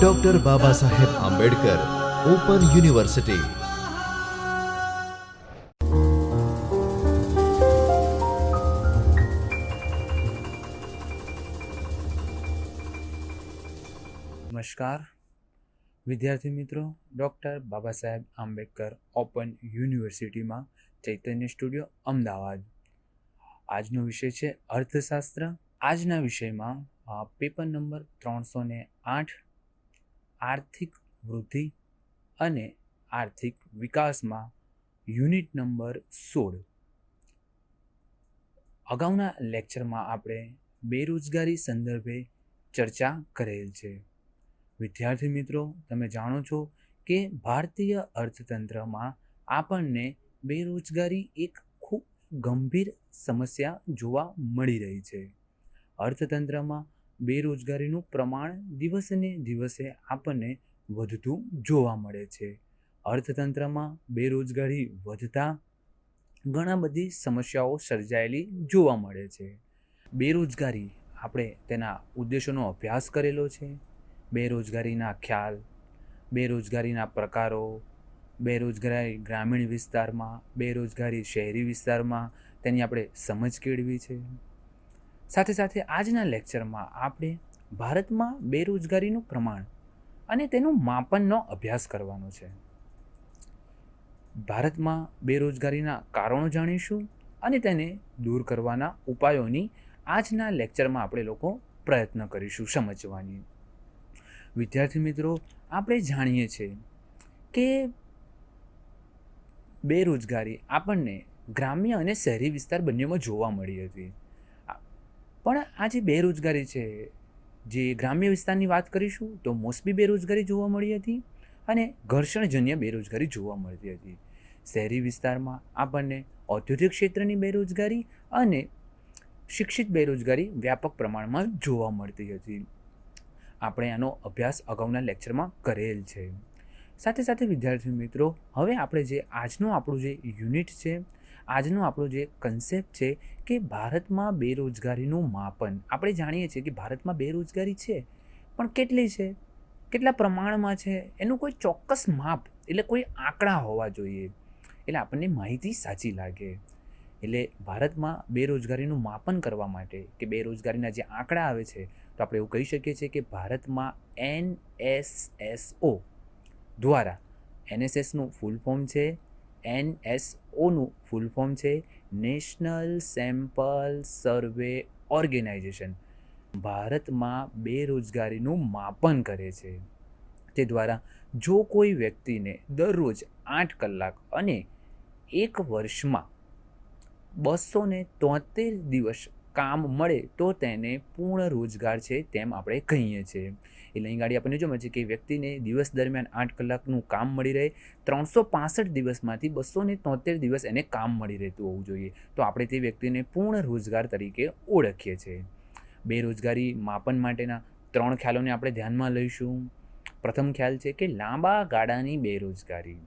Doctor Baba Saheb Ambedkar open university નમસ્કાર વિદ્યાર્થી મિત્રો ડૉક્ટર બાબા સાહેબ આંબેડકર ઓપન યુનિવર્સિટીમાં ચૈતન્ય સ્ટુડિયો અમદાવાદ. આજનો વિષય છે અર્થશાસ્ત્ર. આજના વિષયમાં પેપર નંબર ત્રણસો ને આઠ, આર્થિક વૃદ્ધિ અને આર્થિક વિકાસમાં યુનિટ નંબર સોળ. અગાઉના લેક્ચરમાં આપણે બેરોજગારી સંદર્ભે ચર્ચા કરેલ છે. વિદ્યાર્થી મિત્રો, તમે જાણો છો કે ભારતીય અર્થતંત્રમાં આપણને બેરોજગારી એક ખૂબ ગંભીર સમસ્યા જોવા મળી રહી છે. અર્થતંત્રમાં બેરોજગારીનું પ્રમાણ દિવસે દિવસે આપણને વધતું જોવા મળે છે. અર્થતંત્રમાં બેરોજગારી વધતા ઘણા બધી સમસ્યાઓ સર્જાયેલી જોવા મળે છે. બેરોજગારી આપણે તેના ઉદ્દેશોનો અભ્યાસ કરેલો છે. બેરોજગારીના ખ્યાલ, બેરોજગારીના પ્રકારો, બેરોજગારી ગ્રામીણ વિસ્તારમાં, બેરોજગારી શહેરી વિસ્તારમાં તેની આપણે સમજ કેળવી છે. સાથે સાથે આજના લેક્ચરમાં આપણે ભારતમાં બેરોજગારીનું પ્રમાણ અને તેનું માપનનો અભ્યાસ કરવાનો છે. ભારતમાં બેરોજગારીના કારણો જાણીશું અને તેને દૂર કરવાના ઉપાયોની આજના લેક્ચરમાં આપણે લોકો પ્રયત્ન કરીશું સમજવાની. વિદ્યાર્થી મિત્રો, આપણે જાણીએ છીએ કે બેરોજગારી આપણને ગ્રામ્ય અને શહેરી વિસ્તાર બંનેમાં જોવા મળી હતી. પણ આ જે બેરોજગારી છે, જે ગ્રામ્ય વિસ્તારની વાત કરીશું, તો મોસમી બેરોજગારી જોવા મળી હતી અને ઘર્ષણજન્ય બેરોજગારી જોવા મળતી હતી. શહેરી વિસ્તારમાં આપણને ઔદ્યોગિક ક્ષેત્રની બેરોજગારી અને શિક્ષિત બેરોજગારી વ્યાપક પ્રમાણમાં જોવા મળતી હતી. આપણે આનો અભ્યાસ અગાઉના લેક્ચરમાં કરેલ છે. સાથે સાથે વિદ્યાર્થી મિત્રો, હવે આપણે જે આજનું આપણું જે યુનિટ છે આજનો આપણો જે કન્સેપ્ટ છે કે ભારતમાં બેરોજગારીનું માપન. આપણે જાણીએ છીએ કે ભારતમાં બેરોજગારી છે, પણ કેટલી છે? કેટલા પ્રમાણમાં છે? એનું કોઈ ચોક્કસ માપ, એટલે કોઈ આંકડા હોવા જોઈએ. એટલે આપણને માહિતી સાચી લાગે. એટલે ભારતમાં બેરોજગારીનું માપન કરવા માટે કે બેરોજગારીના જે આંકડા આવે છે, તો આપણે એવું કહી શકીએ છીએ કે ભારતમાં એન એસ એસ ઓ દ્વારા એનએસએસનું ફૂલ ફોર્મ છે એન એસ ઓનું ફૂલ ફોર્મ છે નેશનલ સેમ્પલ સર્વે ઓર્ગેનાઇઝેશન ભારતમાં બેરોજગારીનું માપન કરે છે. તે દ્વારા જો કોઈ વ્યક્તિને દરરોજ આઠ કલાક અને એક વર્ષમાં બસો તોતેર દિવસ કામ મળે તો તેને પૂર્ણ રોજગાર છે તેમ આપણે કહીએ છીએ. એટલે અહીં ગાડી આપણને જોવા છે કે વ્યક્તિને દિવસ દરમિયાન આઠ કલાકનું કામ મળી રહે, ત્રણસો પાસઠ દિવસમાંથી બસો ને તોતેર દિવસ એને કામ મળી રહેતું હોવું જોઈએ. તો આપણે તે વ્યક્તિને પૂર્ણ રોજગાર તરીકે ઓળખીએ છીએ. બેરોજગારી માપન માટેના ત્રણ ખ્યાલોને આપણે ધ્યાનમાં લઈશું. પ્રથમ ખ્યાલ છે કે લાંબા ગાળાની બેરોજગારી.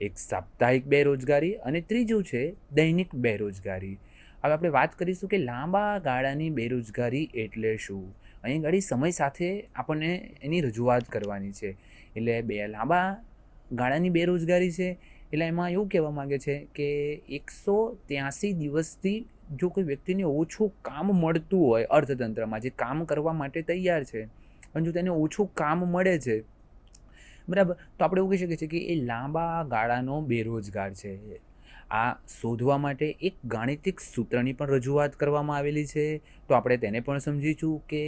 એક સાપ્તાહિક બેરોજગારી અને ત્રીજું છે દૈનિક બેરોજગારી. હવે આપણે વાત કરીશું કે લાંબા ગાળાની બેરોજગારી એટલે શું? અહીં ગાડી સમય સાથે આપણને એની રજૂઆત કરવાની છે. એટલે બે લાંબા ગાળાની બેરોજગારી છે, એટલે એમાં એવું કહેવા માગે છે કે એકસો ત્યાંસી દિવસથી જો કોઈ વ્યક્તિને ઓછું કામ મળતું હોય અર્થતંત્રમાં, જે કામ કરવા માટે તૈયાર છે, પણ જો તેને ઓછું કામ મળે છે, બરાબર? તો આપણે એવું કહી શકીએ છીએ કે એ લાંબા ગાળાનો બેરોજગાર છે. આ શોધવા માટે એક ગાણિતિક સૂત્રની પણ રજૂઆત કરવામાં આવેલી છે. તો આપણે તેને પણ સમજીશું કે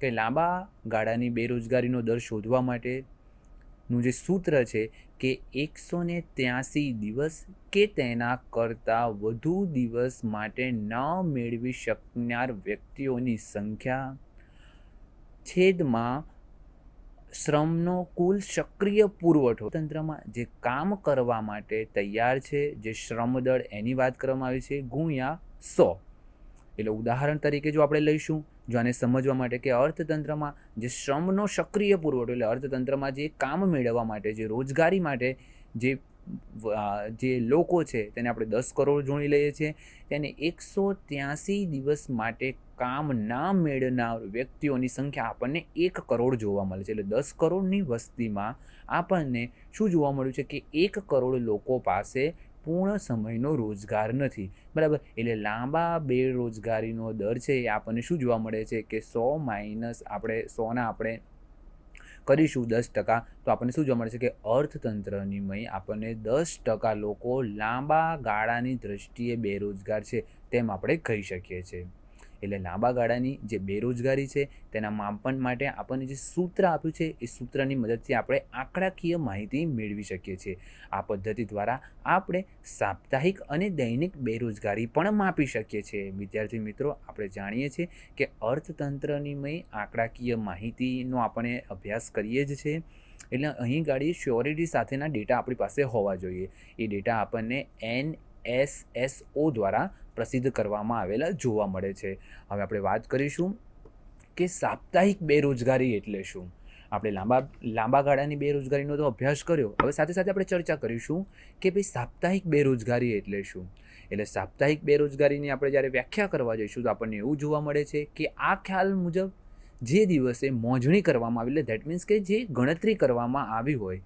કે લાંબા ગાળાની બેરોજગારીનો દર શોધવા માટેનું જે સૂત્ર છે કે એકસો ને ત્યાસી દિવસ કે તેના કરતાં વધુ દિવસ માટે ન મેળવી શકનાર વ્યક્તિઓની સંખ્યા છેદમાં શ્રમનો કુલ સક્રિય પુરવઠો તંત્રમાં જે કામ કરવા માટે તૈયાર છે, જે શ્રમદળ એની વાત કરવામાં આવી છે, ગુણ્યા સો. એટલે ઉદાહરણ તરીકે જો આપણે લઈશું, જો આને સમજવા માટે કે અર્થતંત્રમાં જે શ્રમનો સક્રિય પુરવઠો, એટલે અર્થતંત્રમાં જે કામ મેળવવા માટે, જે રોજગારી માટે જે જે લોકો છે તેને આપણે દસ કરોડ જોણી લઈએ છીએ, તેને એકસો ત્યાંસી દિવસ માટે કામ ના મેળનાર વ્યક્તિઓની સંખ્યા આપણને એક કરોડ જોવા મળે છે. એટલે દસ કરોડની વસ્તીમાં આપણને શું જોવા મળ્યું છે કે એક કરોડ લોકો પાસે પૂર્ણ સમયનો રોજગાર નથી. બરાબર? એટલે લાંબા બેરોજગારીનો દર છે એ આપણને શું જોવા મળે છે કે સો માઇનસ આપણે સોના આપણે કરીશું દસ ટકા, તો આપણને શું જોવા મળે છે કે અર્થતંત્રની મય આપણને દસ ટકા લોકો લાંબા ગાળાની દ્રષ્ટિએ બેરોજગાર છે, તેમ આપણે કહી શકીએ છીએ. એટલે લાંબા ગાળાની જે બેરોજગારી છે તેના માપન માટે આપણને જે સૂત્ર આપ્યું છે, એ સૂત્રની મદદથી આપણે આંકડાકીય માહિતી મેળવી શકીએ છીએ. આ પદ્ધતિ દ્વારા આપણે સાપ્તાહિક અને દૈનિક બેરોજગારી પણ માપી શકીએ છીએ. વિદ્યાર્થી મિત્રો, આપણે જાણીએ છીએ કે અર્થતંત્રની મય આંકડાકીય માહિતીનો આપણે અભ્યાસ કરીએ જ છે એટલે અહીં ગાડી શ્યોરિટી સાથેના ડેટા આપણી પાસે હોવા જોઈએ. એ ડેટા આપણને એન એસ એસ ઓ દ્વારા પ્રસિદ્ધ કરવામાં આવેલા જોવા મળે છે. હવે આપણે વાત કરીશું કે સાપ્તાહિક બેરોજગારી એટલે શું? આપણે લાંબા લાંબા ગાળાની બેરોજગારીનો તો અભ્યાસ કર્યો. હવે સાથે સાથે આપણે ચર્ચા કરીશું કે ભાઈ સાપ્તાહિક બેરોજગારી એટલે શું? એટલે સાપ્તાહિક બેરોજગારીની આપણે જ્યારે વ્યાખ્યા કરવા જઈશું તો આપણને એવું જોવા મળે છે કે આ ખ્યાલ મુજબ જે દિવસે મોજણી કરવામાં આવી, એટલે ધેટ મીન્સ કે જે ગણતરી કરવામાં આવી હોય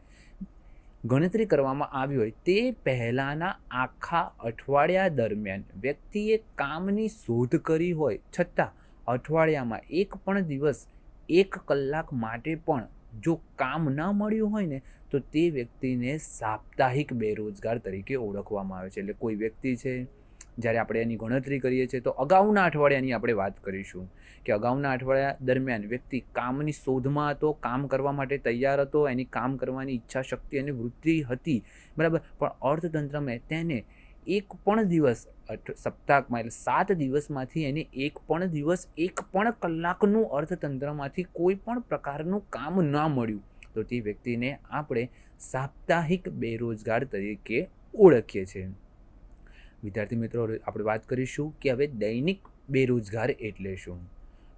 ગણતરી કરવામાં આવી હોય તે પહેલાંના આખા અઠવાડિયા દરમિયાન વ્યક્તિએ કામની શોધ કરી હોય છતાં અઠવાડિયામાં એક પણ દિવસ, એક કલાક માટે પણ જો કામ ન મળ્યું હોય ને, તો તે વ્યક્તિને સાપ્તાહિક બેરોજગાર તરીકે ઓળખવામાં આવે છે. એટલે કોઈ વ્યક્તિ છે જ્યારે આપણે એની ગણતરી કરીએ છીએ, તો અગાઉના અઠવાડિયાની આપણે વાત કરીશું કે અગાઉના અઠવાડિયા દરમિયાન વ્યક્તિ કામની શોધમાં હતો, કામ કરવા માટે તૈયાર હતો, એની કામ કરવાની ઈચ્છા, શક્તિ અને વૃત્તિ હતી. બરાબર? પણ અર્થતંત્રમાં તેને એક પણ દિવસ સપ્તાહમાં એટલે સાત દિવસમાંથી એને એક પણ દિવસ, એક પણ કલાકનું અર્થતંત્રમાંથી કોઈ પણ પ્રકારનું કામ ન મળ્યું. તો તે વ્યક્તિને આપણે સાપ્તાહિક બેરોજગાર તરીકે ઓળખીએ છીએ. વિદ્યાર્થી મિત્રો આપણે વાત કરીશું કે હવે દૈનિક બેરોજગાર એટલે શું?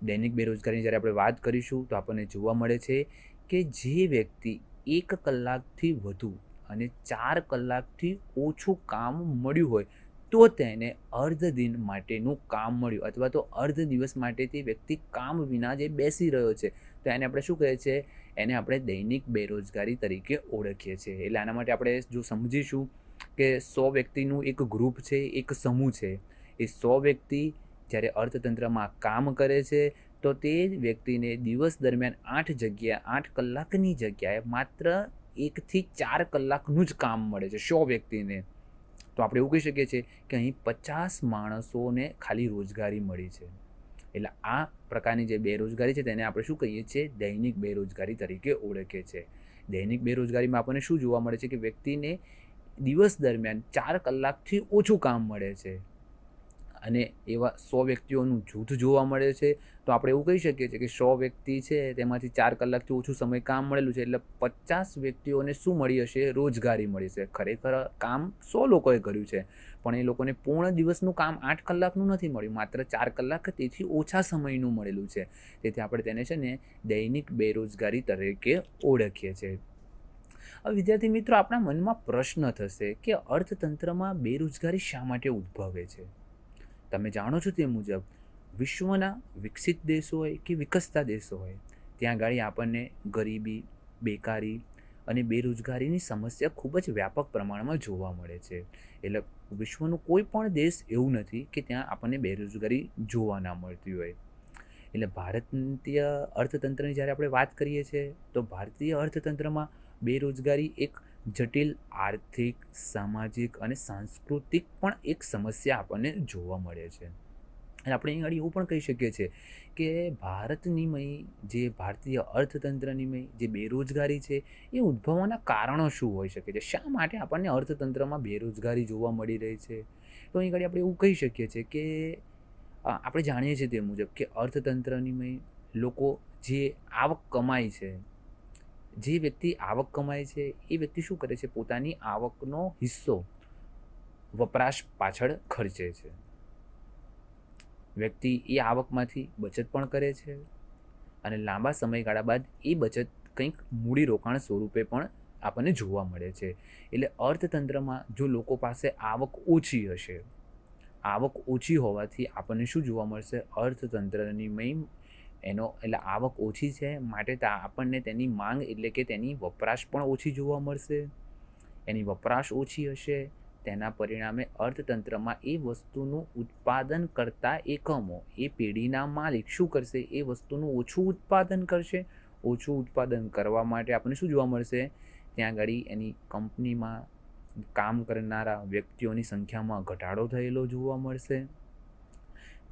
દૈનિક બેરોજગારીની જ્યારે આપણે વાત કરીશું તો આપણને જોવા મળે છે કે જે વ્યક્તિ એક કલાકથી વધુ અને ચાર કલાકથી ઓછું કામ મળ્યું હોય, તો તેને અર્ધ દિન માટેનું કામ મળ્યું અથવા તો અર્ધ દિવસ માટે તે વ્યક્તિ કામ વિના જે બેસી રહ્યો છે, તો એને આપણે શું કહે છે? એને આપણે દૈનિક બેરોજગારી તરીકે ઓળખીએ છીએ. એટલે આના માટે આપણે જો સમજીશું કે સો વ્યક્તિનું એક ગ્રુપ છે, એક સમૂહ છે. એ સો વ્યક્તિ જ્યારે અર્થતંત્રમાં કામ કરે છે, તો તે જ વ્યક્તિને દિવસ દરમિયાન આઠ જગ્યા આઠ કલાકની જગ્યાએ માત્ર એકથી ચાર કલાકનું જ કામ મળે છે સો વ્યક્તિને. તો આપણે એવું કહી શકીએ છીએ કે અહીં પચાસ માણસોને ખાલી રોજગારી મળી છે. એટલે આ પ્રકારની જે બેરોજગારી છે તેને આપણે શું કહીએ છીએ? દૈનિક બેરોજગારી તરીકે ઓળખીએ છીએ દૈનિક બેરોજગારીમાં આપણને શું જોવા મળે છે કે વ્યક્તિને દિવસ દરમિયાન ચાર કલાકથી ઓછું કામ મળે છે. અને એવા સો વ્યક્તિઓનું જૂથ જોવા મળે છે. તો આપણે એવું કહી શકીએ છીએ કે સો વ્યક્તિ છે, તેમાંથી ચાર કલાકથી ઓછું સમય કામ મળેલું છે, એટલે પચાસ વ્યક્તિઓને શું મળી હશે? રોજગારી મળી છે ખરેખર કામ સો લોકોએ કર્યું છે. પણ એ લોકોને પૂર્ણ દિવસનું કામ આઠ કલાકનું નથી મળ્યું. માત્ર ચાર કલાક તેથી ઓછા સમયનું મળેલું છે. તેથી આપણે તેને છે ને દૈનિક બેરોજગારી તરીકે ઓળખીએ છીએ. હવે વિદ્યાર્થી મિત્રો, આપણા મનમાં પ્રશ્ન થશે કે અર્થતંત્રમાં બેરોજગારી શા માટે ઉદ્ભવે છે? તમે જાણો છો તે મુજબ, વિશ્વના વિકસિત દેશો હોય કે વિકસતા દેશો હોય, ત્યાં ગાડી આપણને ગરીબી, બેકારી અને બેરોજગારીની સમસ્યા ખૂબ જ વ્યાપક પ્રમાણમાં જોવા મળે છે. એટલે વિશ્વનું કોઈ પણ દેશ એવું નથી કે ત્યાં આપણને બેરોજગારી જોવા ના મળતી હોય. એટલે ભારતીય અર્થતંત્રની જ્યારે આપણે વાત કરીએ છીએ, તો ભારતીય અર્થતંત્રમાં બેરોજગારી એક જટિલ આર્થિક, સામાજિક અને સાંસ્કૃતિક પણ એક સમસ્યા આપણને જોવા મળે છે. અને આપણે અહીં આગળ એવું પણ કહી શકીએ છીએ કે ભારતની મય જે ભારતીય અર્થતંત્રની મય જે બેરોજગારી છે, એ ઉદ્ભવવાના કારણો શું હોઈ શકે છે? શા માટે આપણને અર્થતંત્રમાં બેરોજગારી જોવા મળી રહી છે? તો અહીં આગળ આપણે એવું કહી શકીએ છીએ કે આપણે જાણીએ છીએ તે મુજબ કે અર્થતંત્રની મય લોકો જે આવક કમાય છે જે વ્યક્તિ આવક કમાય છે, એ વ્યક્તિ શું કરે છે? પોતાની આવકનો હિસ્સો વપરાશ પાછળ ખર્ચે છે. વ્યક્તિ એ આવકમાંથી બચત પણ કરે છે અને લાંબા સમયગાળા બાદ એ બચત કંઈક મૂડી રોકાણ સ્વરૂપે પણ આપણને જોવા મળે છે. એટલે અર્થતંત્રમાં જો લોકો પાસે આવક ઓછી હશે, આવક ઓછી હોવાથી આપણને શું જોવા મળશે? અર્થતંત્રની મેઇન એનો એટલે આવક ઓછી છે, માટે આપણને તેની માંગ એટલે કે તેની વપરાશ પણ ઓછી જોવા મળશે. એની વપરાશ ઓછી હશે, તેના પરિણામે અર્થતંત્રમાં એ વસ્તુનું ઉત્પાદન કરતા એકમો, એ પેઢીના માલિક શું કરશે? એ વસ્તુનું ઓછું ઉત્પાદન કરશે. ઓછું ઉત્પાદન કરવા માટે આપણને શું જોવા મળશે? ત્યાં આગળ એની કંપનીમાં કામ કરનારા વ્યક્તિઓની સંખ્યામાં ઘટાડો થયેલો જોવા મળશે.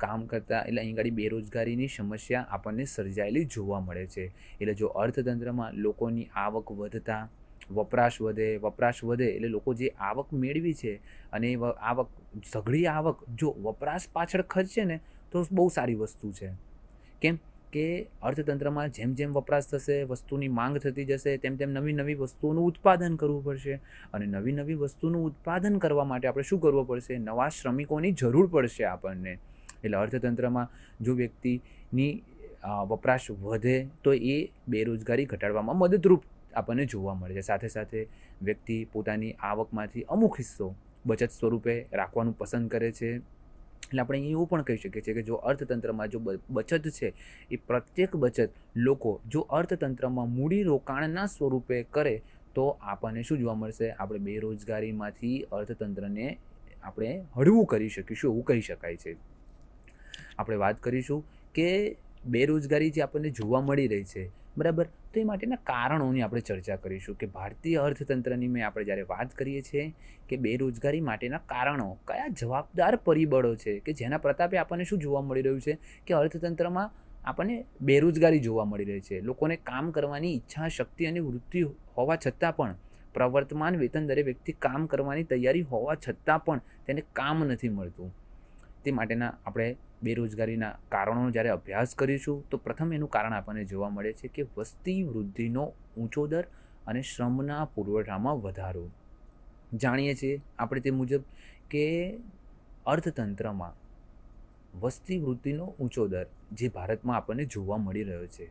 કામ કરતા એટલે અહીં આગળ બેરોજગારીની સમસ્યા આપણને સર્જાયેલી જોવા મળે છે. એટલે જો અર્થતંત્રમાં લોકોની આવક વધતા, વપરાશ વધે વપરાશ વધે એટલે લોકો જે આવક મેળવી છે અને આવક સઘળી આવક જો વપરાશ પાછળ ખર્ચે ને તો બહુ સારી વસ્તુ છે. કેમ કે અર્થતંત્રમાં જેમ જેમ વપરાશ થશે, વસ્તુની માંગ થતી જશે, તેમ તેમ નવી નવી વસ્તુઓનું ઉત્પાદન કરવું પડશે. અને નવી નવી વસ્તુનું ઉત્પાદન કરવા માટે આપણે શું કરવું પડશે? નવા શ્રમિકોની જરૂર પડશે આપણને. એટલે અર્થતંત્રમાં જો વ્યક્તિની વપરાશ વધે, તો એ બેરોજગારી ઘટાડવામાં મદદરૂપ આપણને જોવા મળે છે. સાથે સાથે વ્યક્તિ પોતાની આવકમાંથી અમુક હિસ્સો બચત સ્વરૂપે રાખવાનું પસંદ કરે છે. એટલે આપણે એવું પણ કહી શકીએ છીએ કે જો અર્થતંત્રમાં જો બચત છે, એ પ્રત્યેક બચત લોકો જો અર્થતંત્રમાં મૂડી રોકાણના સ્વરૂપે કરે, તો આપણને શું જોવા મળશે? આપણે બેરોજગારીમાંથી અર્થતંત્રને આપણે હળવું કરી શકીશું એવું કહી શકાય છે. આપણે વાત કરીશું કે બેરોજગારી જે આપણને જોવા મળી રહી છે, બરાબર? તો એ માટેના કારણોની આપણે ચર્ચા કરીશું કે ભારતીય અર્થતંત્રની મેં આપણે જ્યારે વાત કરીએ છીએ કે બેરોજગારી માટેના કારણો, કયા જવાબદાર પરિબળો છે કે જેના પ્રતાપે આપણને શું જોવા મળી રહ્યું છે કે અર્થતંત્રમાં આપણને બેરોજગારી જોવા મળી રહી છે? લોકોને કામ કરવાની ઈચ્છા, શક્તિ અને વૃત્તિ હોવા છતાં પણ, પ્રવર્તમાન વેતન દરે વ્યક્તિ કામ કરવાની તૈયારી હોવા છતાં પણ તેને કામ નથી મળતું. તે માટેના આપણે બેરોજગારીના કારણોનો જ્યારે અભ્યાસ કરીશું, તો પ્રથમ એનું કારણ આપણને જોવા મળે છે કે વસ્તી વૃદ્ધિનો ઊંચો દર અને શ્રમના પુરવઠામાં વધારો. જાણીએ છીએ આપણે તે મુજબ કે અર્થતંત્રમાં વસ્તી વૃદ્ધિનો ઊંચો દર, જે ભારતમાં આપણને જોવા મળી રહ્યો છે.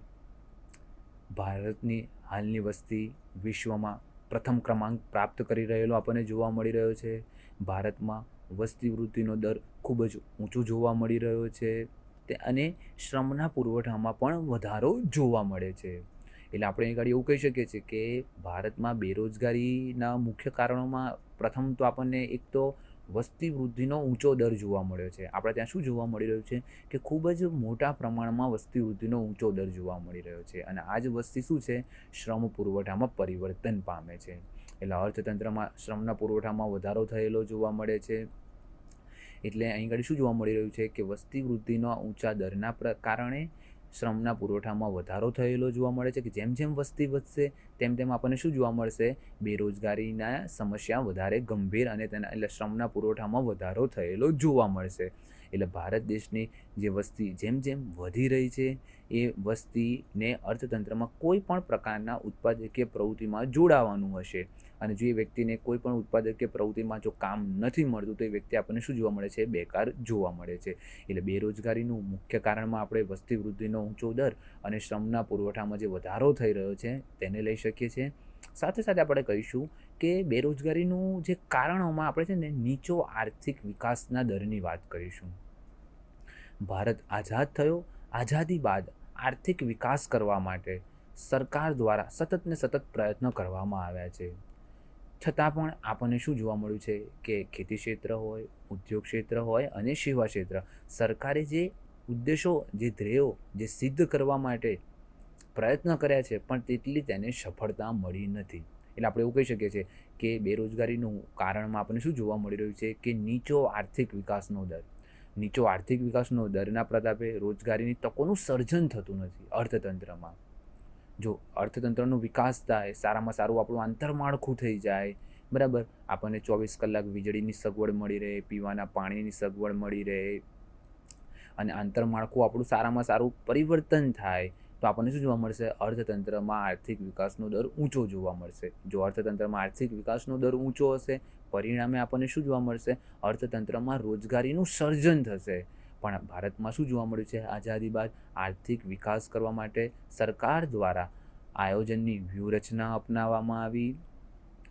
ભારતની હાલની વસ્તી વિશ્વમાં પ્રથમ ક્રમાંક પ્રાપ્ત કરી રહેલો આપણને જોવા મળી રહ્યો છે. ભારતમાં વસ્તી વૃદ્ધિનો દર ખૂબ જ ઊંચું જોવા મળી રહ્યો છે તે અને શ્રમના પુરવઠામાં પણ વધારો જોવા મળે છે. એટલે આપણે એ આગળ એવું કહી શકીએ છીએ કે ભારતમાં બેરોજગારીના મુખ્ય કારણોમાં પ્રથમ તો આપણને એક તો વસ્તી વૃદ્ધિનો ઊંચો દર જોવા મળ્યો છે. આપણે ત્યાં શું જોવા મળી રહ્યું છે કે ખૂબ જ મોટા પ્રમાણમાં વસ્તી વૃદ્ધિનો ઊંચો દર જોવા મળી રહ્યો છે અને આ જ વસ્તી શું છે? શ્રમ પુરવઠામાં પરિવર્તન પામે છે. એટલે અર્થતંત્રમાં શ્રમના પુરવઠામાં વધારો થયેલો જોવા મળે છે. એટલે અહીં આગળ શું જોવા મળી રહ્યું છે કે વસ્તી વૃદ્ધિના ઊંચા દરના કારણે શ્રમના પુરવઠામાં વધારો થયેલો જોવા મળે છે કે જેમ જેમ વસ્તી વધશે, તેમ તેમ આપણને શું જોવા મળશે? બેરોજગારીના સમસ્યા વધારે ગંભીર અને તેના, એટલે શ્રમના પુરવઠામાં વધારો થયેલો જોવા મળશે. એટલે ભારત દેશની જે વસ્તી જેમ જેમ વધી રહી છે, એ વસ્તીને અર્થતંત્રમાં કોઈ પણ પ્રકારના ઉત્પાદકીય પ્રવૃત્તિમાં જોડાવાનું હશે. અને જો એ વ્યક્તિને કોઈ પણ ઉત્પાદકીય પ્રવૃત્તિમાં જો કામ નથી મળતું, તો એ વ્યક્તિ આપણને શું જોવા મળે છે? બેકાર જોવા મળે છે. એટલે બેરોજગારીનું મુખ્ય કારણમાં આપણે વસ્તી વૃદ્ધિનો ઊંચો દર અને શ્રમના પુરવઠામાં જે વધારો થઈ રહ્યો છે, તેને લઈ શકીએ છીએ. સાથે સાથે આપણે કહીશું કે બેરોજગારીનું જે કારણોમાં આપણે છે ને નીચો આર્થિક વિકાસના દરની વાત કરીશું. ભારત આઝાદ થયો, આઝાદી બાદ આર્થિક વિકાસ કરવા માટે સરકાર દ્વારા સતત ને સતત પ્રયત્નો કરવામાં આવ્યા છે. છતાં પણ આપણને શું જોવા મળ્યું છે કે ખેતી ક્ષેત્ર હોય, ઉદ્યોગ ક્ષેત્ર હોય અને સેવા ક્ષેત્ર, સરકારે જે ઉદ્દેશો, જે ધ્યેયો, જે સિદ્ધ કરવા માટે પ્રયત્ન કર્યા છે, પણ તેટલી તેને સફળતા મળી નથી. એટલે આપણે એવું કહી શકીએ છીએ કે બેરોજગારીનું કારણમાં આપણને શું જોવા મળી રહ્યું છે? કે નીચો આર્થિક વિકાસનો દર. નીચો આર્થિક વિકાસનો દરના પ્રતાપે રોજગારીની તકોનું સર્જન થતું નથી અર્થતંત્રમાં. જો અર્થતંત્રનો વિકાસ થાય, સારામાં સારું આપણું આંતરમાળખું થઈ જાય, બરાબર? આપણને ચોવીસ કલાક વીજળીની સગવડ મળી રહે, પીવાના પાણીની સગવડ મળી રહે, અને આંતરમાળખું આપણું સારામાં સારું પરિવર્તન થાય તો આપણને શું જોવા મળશે? અર્થતંત્રમાં આર્થિક વિકાસનો દર ઊંચો જોવા મળશે. જો અર્થતંત્રમાં આર્થિક વિકાસનો દર ઊંચો હશે, પરિણામે આપણને શું જોવા મળશે? અર્થતંત્રમાં રોજગારીનું સર્જન થશે. પણ ભારતમાં શું જોવા મળ્યું છે? આઝાદી બાદ આર્થિક વિકાસ કરવા માટે સરકાર દ્વારા આયોજનની વ્યૂહરચના અપનાવવામાં આવી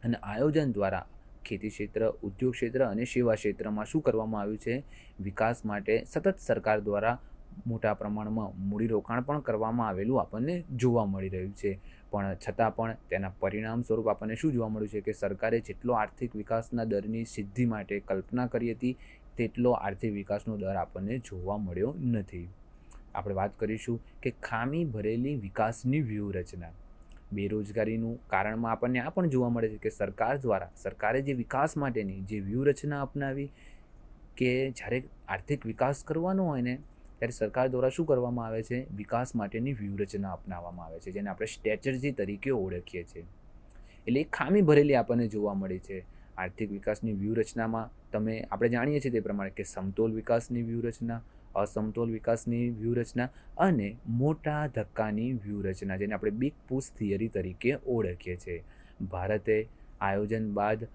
અને આયોજન દ્વારા ખેતી ક્ષેત્ર, ઉદ્યોગ ક્ષેત્ર અને સેવા ક્ષેત્રમાં શું કરવામાં આવ્યું છે? વિકાસ માટે સતત સરકાર દ્વારા મોટા પ્રમાણમાં મૂડીરોકાણ પણ કરવામાં આવેલું આપણને જોવા મળી રહ્યું છે. પણ છતાં પણ તેના પરિણામ સ્વરૂપ આપણને શું જોવા મળ્યું છે કે સરકારે જેટલો આર્થિક વિકાસના દરની સિદ્ધિ માટે કલ્પના કરી હતી, તેટલો આર્થિક વિકાસનો દર આપણને જોવા મળ્યો નથી. આપણે વાત કરીશું કે ખામી ભરેલી વિકાસની વ્યૂહરચના. બેરોજગારીનું કારણમાં આપણને આ પણ જોવા મળે છે કે સરકાર દ્વારા, સરકારે જે વિકાસ માટેની જે વ્યૂહરચના અપનાવી કે જ્યારે આર્થિક વિકાસ કરવાનો હોય ને ત્યારે સરકાર દ્વારા શું કરવામાં આવે છે? વિકાસ માટેની વ્યૂહરચના અપનાવવામાં આવે છે, જેને આપણે સ્ટ્રેટર્જી તરીકે ઓળખીએ છીએ. એટલે એક ખામી ભરેલી આપણને જોવા મળી છે. આર્થિક વિકાસની વ્યૂહરચનામાં તમે, આપણે જાણીએ છીએ તે પ્રમાણે કે સમતોલ વિકાસની વ્યૂહરચના, અસમતોલ વિકાસની વ્યૂહરચના અને મોટા ધક્કાની વ્યૂહરચના, જેને આપણે બિગ પુશ થિયરી તરીકે ઓળખીએ છીએ. ભારતે આયોજન બાદ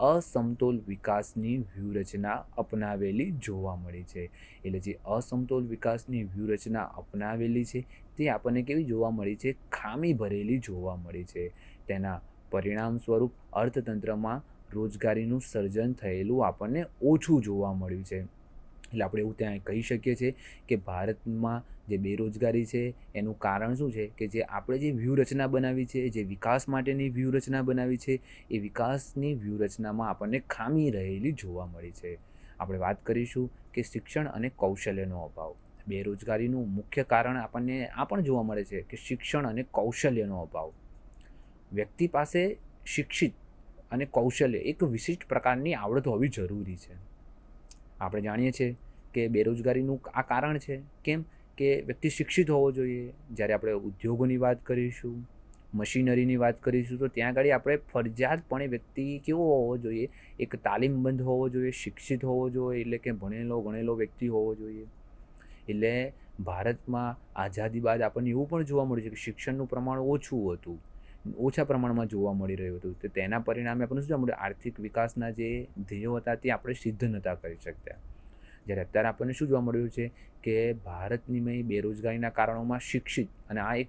અસમતોલ વિકાસની વ્યૂહરચના અપનાવેલી જોવા મળે છે. એટલે જે અસમતોલ વિકાસની વ્યૂહરચના અપનાવેલી છે, તે આપણને કેવી જોવા મળી છે? ખામી ભરેલી જોવા મળી છે. તેના પરિણામ સ્વરૂપ અર્થતંત્રમાં રોજગારીનું સર્જન થયેલું આપણને ઓછું જોવા મળ્યું છે. એટલે આપણે એવું ત્યાં કહી શકીએ છીએ કે ભારતમાં જે બેરોજગારી છે, એનું કારણ શું છે કે જે આપણે જે વ્યૂહરચના બનાવી છે, જે વિકાસ માટેની વ્યૂહરચના બનાવી છે, એ વિકાસની વ્યૂહરચનામાં આપણને ખામી રહેલી જોવા મળી છે. આપણે વાત કરીશું કે શિક્ષણ અને કૌશલ્યનો અભાવ. બેરોજગારીનું મુખ્ય કારણ આપણને આ પણ જોવા મળે છે કે શિક્ષણ અને કૌશલ્યનો અભાવ. વ્યક્તિ પાસે શિક્ષિત અને કૌશલ્ય એક વિશિષ્ટ પ્રકારની આવડત હોવી જરૂરી છે. આપણે જાણીએ છીએ કે બેરોજગારીનું આ કારણ છે. કેમ? કે વ્યક્તિ શિક્ષિત હોવો જોઈએ. જ્યારે આપણે ઉદ્યોગોની વાત કરીશું, મશીનરીની વાત કરીશું, તો ત્યાં આગળ આપણે ફરજિયાતપણે વ્યક્તિ કેવો હોવો જોઈએ? એક તાલીમબંધ હોવો જોઈએ, શિક્ષિત હોવો જોઈએ, એટલે કે ભણેલો ગણેલો વ્યક્તિ હોવો જોઈએ. એટલે ભારતમાં આઝાદી બાદ આપણને એવું પણ જોવા મળ્યું છે કે શિક્ષણનું પ્રમાણ ઓછું હતું. ઓછા પ્રમાણમાં જોવા મળી રહ્યું હતું. તો તેના પરિણામે આપણને શું જોવા મળ્યું? આર્થિક વિકાસના જે ધ્યેયો હતા તે આપણે સિદ્ધ નહોતા કરી શકતા. જ્યારે અત્યારે આપણને શું જોવા મળ્યું છે કે ભારતની મેં બેરોજગારીના કારણોમાં શિક્ષિત અને આ એક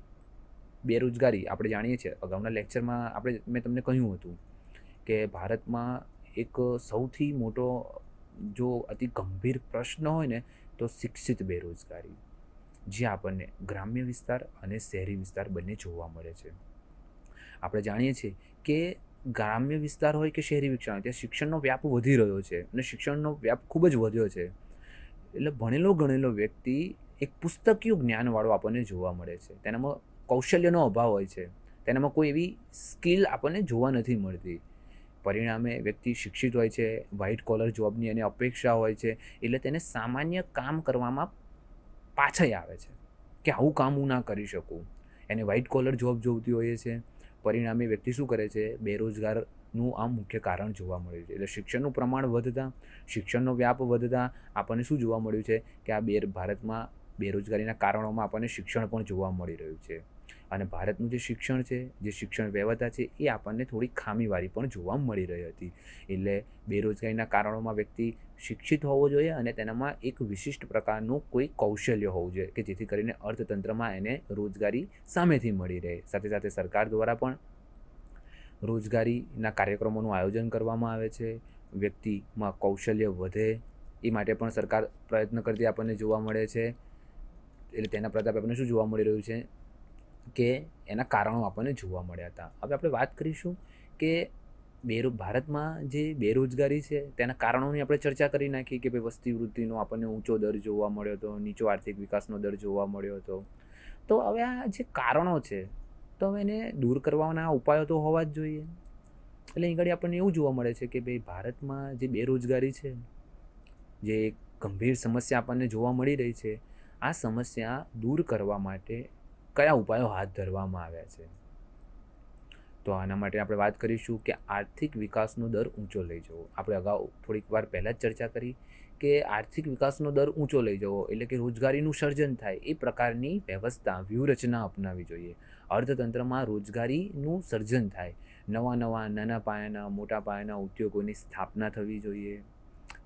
બેરોજગારી આપણે જાણીએ છીએ. અગાઉના લેક્ચરમાં આપણે, મેં તમને કહ્યું હતું કે ભારતમાં એક સૌથી મોટો જો અતિ ગંભીર પ્રશ્ન હોય ને, તો શિક્ષિત બેરોજગારી. જે આપણને ગ્રામ્ય વિસ્તાર અને શહેરી વિસ્તાર બંને જોવા મળે છે. આપણે જાણીએ છીએ કે ગ્રામ્ય વિસ્તાર હોય કે શહેરી વિસ્તાર હોય, ત્યાં શિક્ષણનો વ્યાપ વધી રહ્યો છે અને શિક્ષણનો વ્યાપ ખૂબ જ વધ્યો છે. એટલે ભણેલો, ગણેલો વ્યક્તિ એક પુસ્તકીય જ્ઞાનવાળો આપણને જોવા મળે છે. તેનામાં કૌશલ્યનો અભાવ હોય છે. તેનામાં કોઈ એવી સ્કિલ આપણને જોવા નથી મળતી. પરિણામે વ્યક્તિ શિક્ષિત હોય છે, વ્હાઇટ કોલર જોબની એને અપેક્ષા હોય છે, એટલે તેને સામાન્ય કામ કરવામાં પાછળ આવે છે કે આવું કામ હું ના કરી શકું. એને વ્હાઇટ કોલર જોબ જોઈતી હોય છે પરિણામે વ્યક્તિ શું કરે છે? બેરોજગારનું આ મુખ્ય કારણ જોવા મળ્યું છે. એટલે શિક્ષણનું પ્રમાણ વધતા, શિક્ષણનો વ્યાપ વધતા આપણને શું જોવા મળ્યું છે? કે આ બેર, ભારતમાં બેરોજગારીના કારણોમાં આપણને શિક્ષણ પણ જોવા મળી રહ્યું છે. અને ભારતનું જે શિક્ષણ છે, જે શિક્ષણ વ્યવસ્થા છે, એ આપણને થોડી ખામીવાળી પણ જોવા મળી રહી હતી. એટલે બેરોજગારીના કારણોમાં વ્યક્તિ શિક્ષિત હોવો જોઈએ અને તેનામાં એક વિશિષ્ટ પ્રકારનું કોઈ કૌશલ્ય હોવું જોઈએ કે જેથી કરીને અર્થતંત્રમાં એને રોજગારી સામેથી મળી રહે. સાથે સાથે સરકાર દ્વારા પણ રોજગારીના કાર્યક્રમોનું આયોજન કરવામાં આવે છે. વ્યક્તિમાં કૌશલ્ય વધે એ માટે પણ સરકાર પ્રયત્ન કરતી આપણને જોવા મળે છે. એટલે તેના પ્રતાપે આપણને શું જોવા મળી રહ્યું છે? કે એના કારણો આપણને જોવા મળ્યા હતા. હવે આપણે વાત કરીશું કે બેરો, ભારતમાં જે બેરોજગારી છે, તેના કારણોની આપણે ચર્ચા કરી નાખી કે ભાઈ વસ્તી વૃદ્ધિનો આપણને ઊંચો દર જોવા મળ્યો હતો, નીચો આર્થિક વિકાસનો દર જોવા મળ્યો હતો. તો હવે આ જે કારણો છે, તો હવે એને દૂર કરવાના ઉપાયો તો હોવા જ જોઈએ. એટલે અહીં આગળ આપણને એવું જોવા મળે છે કે ભાઈ ભારતમાં જે બેરોજગારી છે, જે ગંભીર સમસ્યા આપણને જોવા મળી રહી છે, આ સમસ્યા દૂર કરવા માટે કયા ઉપાયો હાથ ધરવામાં આવ્યા છે? તો આના માટે આપણે વાત કરીશું કે આર્થિક વિકાસનો દર ઊંચો લઈ જવો. આપણે અગાઉ થોડીક વાર પહેલાં જ ચર્ચા કરી કે આર્થિક વિકાસનો દર ઊંચો લઈ જવો એટલે કે રોજગારીનું સર્જન થાય એ પ્રકારની વ્યવસ્થા, વ્યૂહરચના અપનાવવી જોઈએ. અર્થતંત્રમાં રોજગારીનું સર્જન થાય. નવા નવા નાના પાયાના, મોટા પાયાના ઉદ્યોગોની સ્થાપના થવી જોઈએ.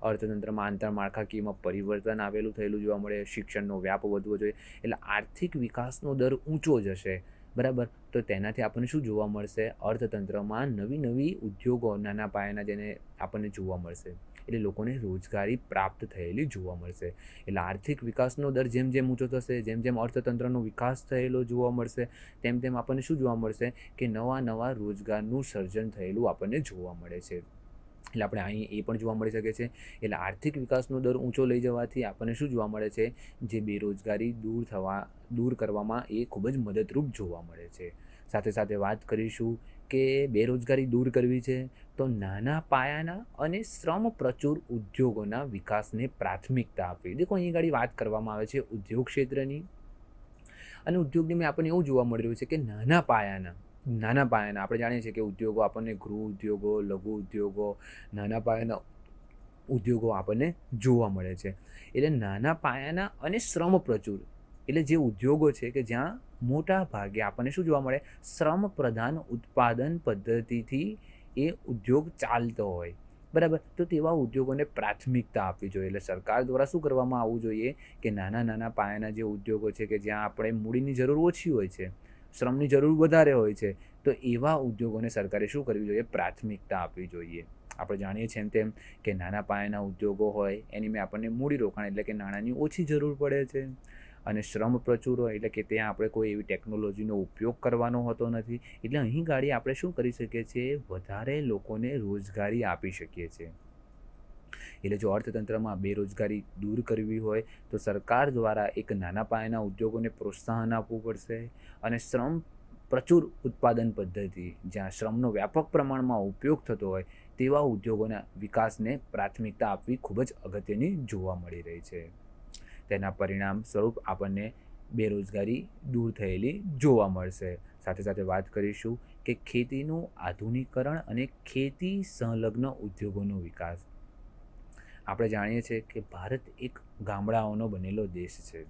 અર્થતંત્રમાં આંતરમાળખાકીયમાં પરિવર્તન આવેલું થયેલું જોવા મળે, શિક્ષણનો વ્યાપ વધવો જોઈએ, એટલે આર્થિક વિકાસનો દર ઊંચો જશે બરાબર? તો તેનાથી આપણને શું જોવા મળશે? અર્થતંત્રમાં નવી નવી ઉદ્યોગો નાના પાયાના જેને આપણને જોવા મળશે. એટલે લોકોને રોજગારી પ્રાપ્ત થયેલી જોવા મળશે. એટલે આર્થિક વિકાસનો દર જેમ જેમ ઊંચો થશે, જેમ જેમ અર્થતંત્રનો વિકાસ થયેલો જોવા મળશે, તેમ તેમ આપણને શું જોવા મળશે? કે નવા નવા રોજગારનું સર્જન થયેલું આપણને જોવા મળે છે. એટલે આપણે અહીં એ પણ જોવા મળી શકે છે. એટલે આર્થિક વિકાસનો દર ઊંચો લઈ જવાથી આપણને શું જોવા મળે છે? જે બેરોજગારી દૂર થવા, દૂર કરવામાં એ ખૂબ જ મદદરૂપ જોવા મળે છે. સાથે સાથે વાત કરીશું કે બેરોજગારી દૂર કરવી છે, તો નાના પાયાના અને શ્રમ પ્રચુર ઉદ્યોગોના વિકાસને પ્રાથમિકતા આપવી. દેખો, અહીં આગળ વાત કરવામાં આવે છે ઉદ્યોગ ક્ષેત્રની. અને ઉદ્યોગની મેં આપણને એવું જોવા મળી રહ્યું છે કે નાના પાયાના નાના પાયાના, આપણે જાણીએ છીએ કે ઉદ્યોગો આપણને ગૃહ ઉદ્યોગો, લઘુ ઉદ્યોગો, નાના પાયાના ઉદ્યોગો આપણને જોવા મળે છે. એટલે નાના પાયાના અને શ્રમ પ્રચુર, એટલે જે ઉદ્યોગો છે કે જ્યાં મોટા ભાગે આપણને શું જોવા મળે? શ્રમ પ્રધાન ઉત્પાદન પદ્ધતિથી એ ઉદ્યોગ ચાલતો હોય. બરાબર? તો તેવા ઉદ્યોગોને પ્રાથમિકતા આપવી જોઈએ. એટલે સરકાર દ્વારા શું કરવામાં આવવું જોઈએ? કે નાના નાના પાયાના જે ઉદ્યોગો છે કે જ્યાં આપણે મૂડીની જરૂર ઓછી હોય છે શ્રમની જરૂર વધારે હોય છે. તો એવા ઉદ્યોગોને સરકારે શું કરવી જોઈએ? પ્રાથમિકતા આપવી જોઈએ. આપણે જાણીએ છીએ તેમ કે નાના પાયાના ઉદ્યોગો હોય, એની મેં આપણને મૂડી રોકાણ એટલે કે નાણાંની ઓછી જરૂર પડે છે. અને શ્રમ પ્રચુર હોય એટલે કે ત્યાં આપણે કોઈ એવી ટેકનોલોજીનો ઉપયોગ કરવાનો હોતો નથી. એટલે અહીં ગાડી આપણે શું કરી શકીએ છીએ? વધારે લોકોને રોજગારી આપી શકીએ છીએ. એટલે જો અર્થતંત્રમાં બેરોજગારી દૂર કરવી હોય, તો સરકાર દ્વારા એક નાના પાયાના ઉદ્યોગોને પ્રોત્સાહન આપવું પડશે અને શ્રમ પ્રચુર ઉત્પાદન પદ્ધતિ, જ્યાં શ્રમનો વ્યાપક પ્રમાણમાં ઉપયોગ થતો હોય, તેવા ઉદ્યોગોના વિકાસને પ્રાથમિકતા આપવી ખૂબ જ અગત્યની જોવા મળી રહી છે. તેના પરિણામ સ્વરૂપ આપણને બેરોજગારી દૂર થયેલી જોવા મળશે. સાથે સાથે વાત કરીશું કે ખેતીનું આધુનિકરણ અને ખેતી સંલગ્ન ઉદ્યોગોનો વિકાસ. આપણે જાણીએ છીએ કે ભારત એક ગામડાઓનો બનેલો દેશ છે.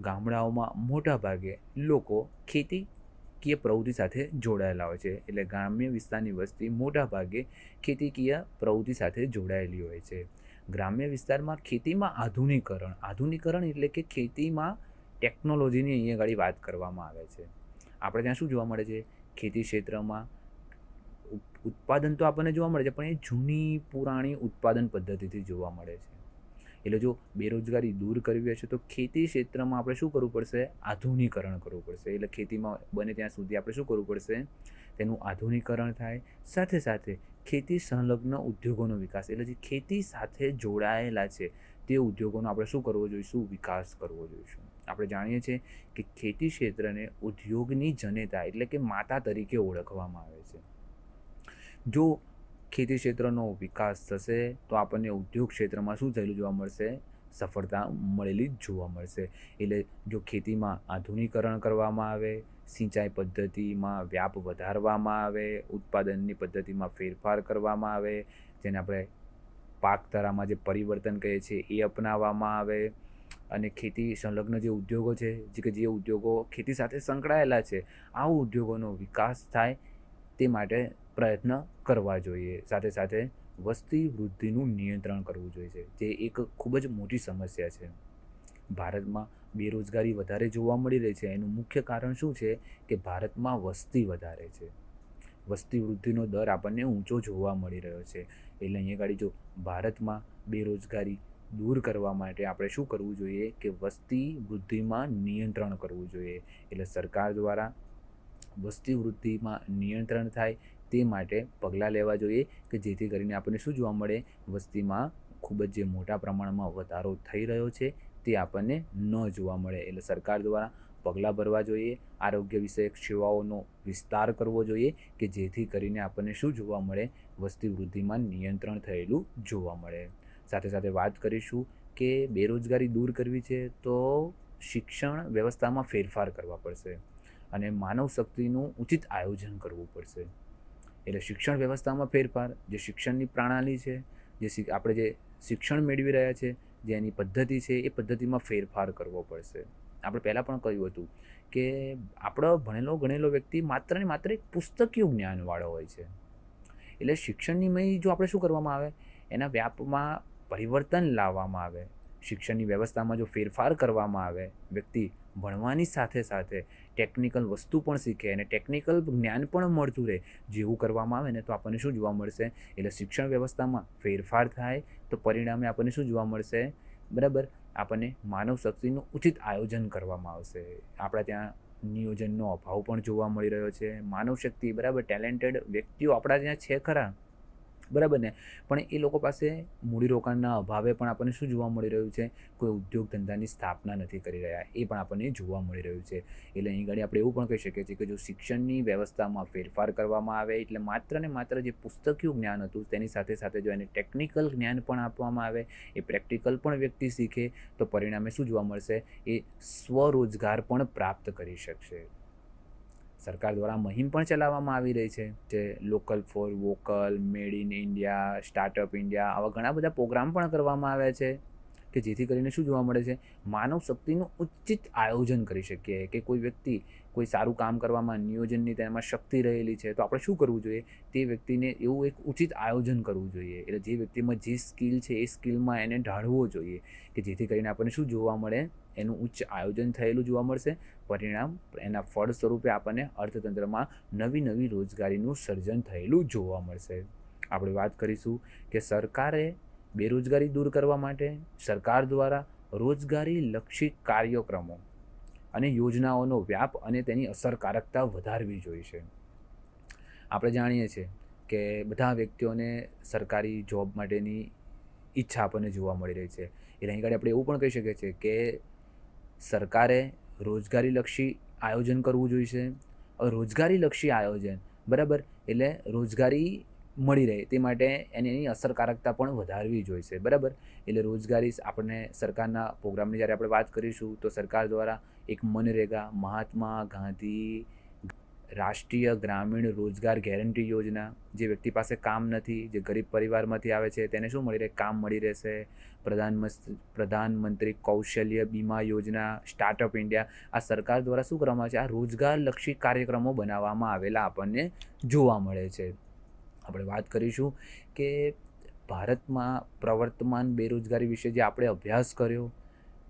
ગામડાઓમાં મોટા ભાગે લોકો ખેતીકીય પ્રવૃત્તિ સાથે જોડાયેલા હોય છે. એટલે ગ્રામ્ય વિસ્તારની વસ્તી મોટા ભાગે ખેતીકીય પ્રવૃત્તિ સાથે જોડાયેલી હોય છે. ગ્રામ્ય વિસ્તારમાં ખેતીમાં આધુનિકરણ આધુનિકરણ એટલે કે ખેતીમાં ટેકનોલોજીની અહીંયા આગળ વાત કરવામાં આવે છે. આપણે ત્યાં શું જોવા મળે છે? ખેતી ક્ષેત્રમાં ઉત્પાદન તો આપણને જોવા મળે છે, પણ એ જૂની પુરાણી ઉત્પાદન પદ્ધતિથી જોવા મળે છે. એટલે જો બેરોજગારી દૂર કરવી હશે તો ખેતી ક્ષેત્રમાં આપણે શું કરવું પડશે? આધુનિકરણ કરવું પડશે. એટલે ખેતીમાં બને ત્યાં સુધી આપણે શું કરવું પડશે? તેનું આધુનિકરણ થાય. સાથે સાથે ખેતી સંલગ્ન ઉદ્યોગોનો વિકાસ. એટલે જે ખેતી સાથે જોડાયેલા છે, તે ઉદ્યોગોનો આપણે શું કરવો જોઈશું? વિકાસ કરવો જોઈશું. આપણે જાણીએ છીએ કે ખેતી ક્ષેત્રને ઉદ્યોગની જનેતા એટલે કે માતા તરીકે ઓળખવામાં આવે છે. જો ખેતી ક્ષેત્રનો વિકાસ થશે, તો આપણને ઉદ્યોગ ક્ષેત્રમાં શું થયેલું જોવા મળશે? સફળતા મળેલી જ જોવા મળશે. એટલે જો ખેતીમાં આધુનિકરણ કરવામાં આવે, સિંચાઈ પદ્ધતિમાં વ્યાપ વધારવામાં આવે, ઉત્પાદનની પદ્ધતિમાં ફેરફાર કરવામાં આવે, જેને આપણે પાક તરામાં જે પરિવર્તન કહીએ છીએ એ અપનાવવામાં આવે, અને ખેતી સંલગ્ન જે ઉદ્યોગો છે, જે કે જે ઉદ્યોગો ખેતી સાથે સંકળાયેલા છે, આ ઉદ્યોગોનો વિકાસ થાય તે માટે પ્રયત્ન કરવા જોઈએ. સાથે સાથે વસ્તી વૃદ્ધિનું નિયંત્રણ કરવું જોઈએ, જે એક ખૂબ જ મોટી સમસ્યા છે. ભારતમાં બેરોજગારી વધારે જોવા મળી રહી છે. એનું મુખ્ય કારણ શું છે કે ભારતમાં વસ્તી વધારે છે. વસ્તી વૃદ્ધિનો દર આપણને ઊંચો જોવા મળી રહ્યો છે. એટલે અહીંયા ગાડી જો ભારતમાં બેરોજગારી દૂર કરવા માટે આપણે શું કરવું જોઈએ કે વસ્તી વૃદ્ધિમાં નિયંત્રણ કરવું જોઈએ. એટલે સરકાર દ્વારા વસ્તી વૃદ્ધિમાં નિયંત્રણ થાય તે માટે પગલાં લેવા જોઈએ કે જેથી કરીને આપણને શું જોવા મળે? વસ્તીમાં ખૂબ જ જે મોટા પ્રમાણમાં વધારો થઈ રહ્યો છે તે આપણને ન જોવા મળે. એટલે સરકાર દ્વારા પગલાં ભરવા જોઈએ. આરોગ્ય વિષયક સેવાઓનો વિસ્તાર કરવો જોઈએ કે જેથી કરીને આપણને શું જોવા મળે? વસ્તી વૃદ્ધિમાં નિયંત્રણ થયેલું જોવા મળે. સાથે સાથે વાત કરીશું કે બેરોજગારી દૂર કરવી છે તો શિક્ષણ વ્યવસ્થામાં ફેરફાર કરવા પડશે અને માનવ શક્તિનું ઉચિત આયોજન કરવું પડશે. એટલે શિક્ષણ વ્યવસ્થામાં ફેરફાર, જે શિક્ષણની પ્રણાલી છે, જે આપણે જે શિક્ષણ મેળવી રહ્યા છે, જે એની પદ્ધતિ છે, એ પદ્ધતિમાં ફેરફાર કરવો પડશે. આપણે પહેલાં પણ કહ્યું હતું કે આપણો ભણેલો, ગણેલો વ્યક્તિ માત્ર ને માત્ર એક પુસ્તકીય જ્ઞાનવાળો હોય છે. એટલે શિક્ષણની મય જો આપણે શું કરવામાં આવે? એના વ્યાપમાં પરિવર્તન લાવવામાં આવે. શિક્ષણની વ્યવસ્થામાં જો ફેરફાર કરવામાં આવે, વ્યક્તિ ભણવાની સાથે સાથે ટેકનિકલ વસ્તુ પણ શીખે અને ટેકનિકલ જ્ઞાન પણ મળતું રહે. જેવું કરવામાં આવે ને તો આપણને શું જોવા મળશે? એટલે શિક્ષણ વ્યવસ્થામાં ફેરફાર થાય તો પરિણામે આપણને શું જોવા મળશે? બરાબર? આપણને માનવ શક્તિનું ઉચિત આયોજન કરવામાં આવશે. આપણા ત્યાં નિયોજનનો અભાવ પણ જોવા મળી રહ્યો છે. માનવ શક્તિ, બરાબર? ટેલેન્ટેડ વ્યક્તિઓ આપણા ત્યાં છે ખરા. બરાબર ને? પણ એ લોકો પાસે મૂડીરોકાણના અભાવે પણ આપણને શું જોવા મળી રહ્યું છે? કોઈ ઉદ્યોગ ધંધાની સ્થાપના નથી કરી રહ્યા, એ પણ આપણને જોવા મળી રહ્યું છે. એટલે અહીં આગળ આપણે એવું પણ કહી શકીએ છીએ કે જો શિક્ષણની વ્યવસ્થામાં ફેરફાર કરવામાં આવે, એટલે માત્ર ને માત્ર જે પુસ્તકીય જ્ઞાન હતું, તેની સાથે સાથે જો એને ટેકનિકલ જ્ઞાન પણ આપવામાં આવે, એ પ્રેક્ટિકલ પણ વ્યક્તિ શીખે, તો પરિણામે શું જોવા મળશે? એ સ્વરોજગાર પણ પ્રાપ્ત કરી શકશે. સરકાર દ્વારા મહિમ પણ ચલાવવામાં આવી રહી છે જે local for vocal made in India startup India આવા ઘણા બધા પ્રોગ્રામ પણ કરવામાં આવ્યા છે કે જેથી કરીને શું જોવા મળે છે? માનવ શક્તિનું ઉચિત આયોજન કરી શકીએ કે કોઈ વ્યક્તિ કોઈ સારું કામ કરવામાં નિયોજનની તેમાં શક્તિ રહેલી છે તો આપણે શું કરવું જોઈએ? તે વ્યક્તિને એવું એક ઉચિત આયોજન કરવું જોઈએ. એટલે જે વ્યક્તિમાં જે સ્કિલ છે એ સ્કિલમાં એને ઢાળવો જોઈએ કે જેથી કરીને આપણને શું જોવા મળે? એનું ઉચ્ચ આયોજન થયેલું જોવા મળશે. પરિણામ, એના ફળ સ્વરૂપે આપણને અર્થતંત્રમાં નવી નવી રોજગારીનું સર્જન થયેલું જોવા મળશે. આપણે વાત કરીશું કે સરકારે બેરોજગારી દૂર કરવા માટે સરકાર દ્વારા રોજગારી લક્ષી કાર્યક્રમો અને યોજનાઓનો વ્યાપ અને તેની અસરકારકતા વધારવી જોઈશે. આપણે જાણીએ છીએ કે બધા વ્યક્તિઓને સરકારી જોબ માટેની ઈચ્છા આપણને જોવા મળી રહી છે. એટલે અહીં આગળ આપણે એવું પણ કહી શકીએ છીએ કે સરકારે રોજગારીલક્ષી આયોજન કરવું જોઈશે. રોજગારીલક્ષી આયોજન, બરાબર? એટલે રોજગારી મળી રહે તે માટે એની એની અસરકારકતા પણ વધારવી જોઈશે, બરાબર? એટલે રોજગારી આપણને સરકારના પ્રોગ્રામની જ્યારે આપણે વાત કરીશું, તો સરકાર દ્વારા એક મનરેગા, મહાત્મા ગાંધી રાષ્ટ્રીય ગ્રામીણ રોજગાર ગેરંટી યોજના, જે વ્યક્તિ પાસે કામ નથી, જે ગરીબ પરિવારમાંથી આવે છે, તેને શું મળી રહે? કામ મળી રહેશે. પ્રધાનમંત્રી પ્રધાનમંત્રી કૌશલ્ય બીમા યોજના, સ્ટાર્ટઅપ ઇન્ડિયા, આ સરકાર દ્વારા શું કરવામાં આવે છે? આ રોજગારલક્ષી કાર્યક્રમો બનાવવામાં આવેલા આપણને જોવા મળે છે. આપણે વાત કરીશું કે ભારતમાં પ્રવર્તમાન બેરોજગારી વિશે જે આપણે અભ્યાસ કર્યો,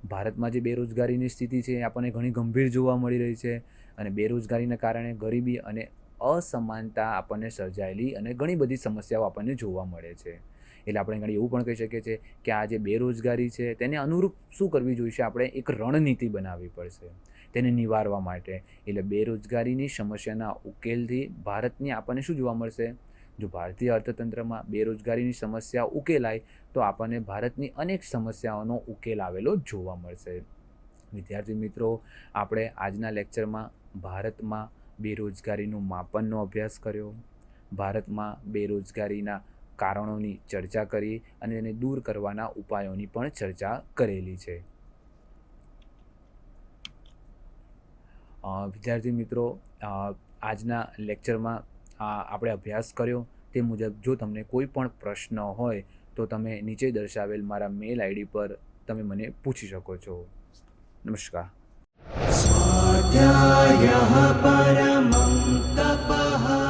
ભારતમાં જે બેરોજગારીની સ્થિતિ છે એ આપણને ઘણી ગંભીર જોવા મળી રહી છે. અને બેરોજગારીના કારણે ગરીબી અને અસમાનતા આપણને સર્જાયેલી અને ઘણી બધી સમસ્યાઓ આપણને જોવા મળે છે. એટલે આપણે ઘણી એવું પણ કહી શકીએ છીએ કે આ જે બેરોજગારી છે તેને અનુરૂપ શું કરવી જોઈશે? આપણે એક રણનીતિ બનાવવી પડશે તેને નિવારવા માટે. એટલે બેરોજગારીની સમસ્યાના ઉકેલથી ભારતની આપણને શું જોવા મળશે? જો ભારતીય અર્થતંત્રમાં બેરોજગારીની સમસ્યા ઉકેલાય, તો આપણને ભારતની અનેક સમસ્યાઓનો ઉકેલ આવેલો જોવા મળશે. વિદ્યાર્થી મિત્રો, આપણે આજના લેક્ચરમાં ભારતમાં બેરોજગારીનું માપનનો અભ્યાસ કર્યો. ભારતમાં બેરોજગારીના કારણોની ચર્ચા કરી અને એને દૂર કરવાના ઉપાયોની પણ ચર્ચા કરેલી છે. વિદ્યાર્થી મિત્રો આજના લેક્ચરમાં આપણે અભ્યાસ કર્યો. તે મુજબ જો તમને કોઈ પણ પ્રશ્ન હોય તો તમે નીચે દર્શાવેલ મારા મેલ આઈડી પર તમે મને પૂછી શકો છો. નમસ્કાર. स्वाध्यायः परमं तपः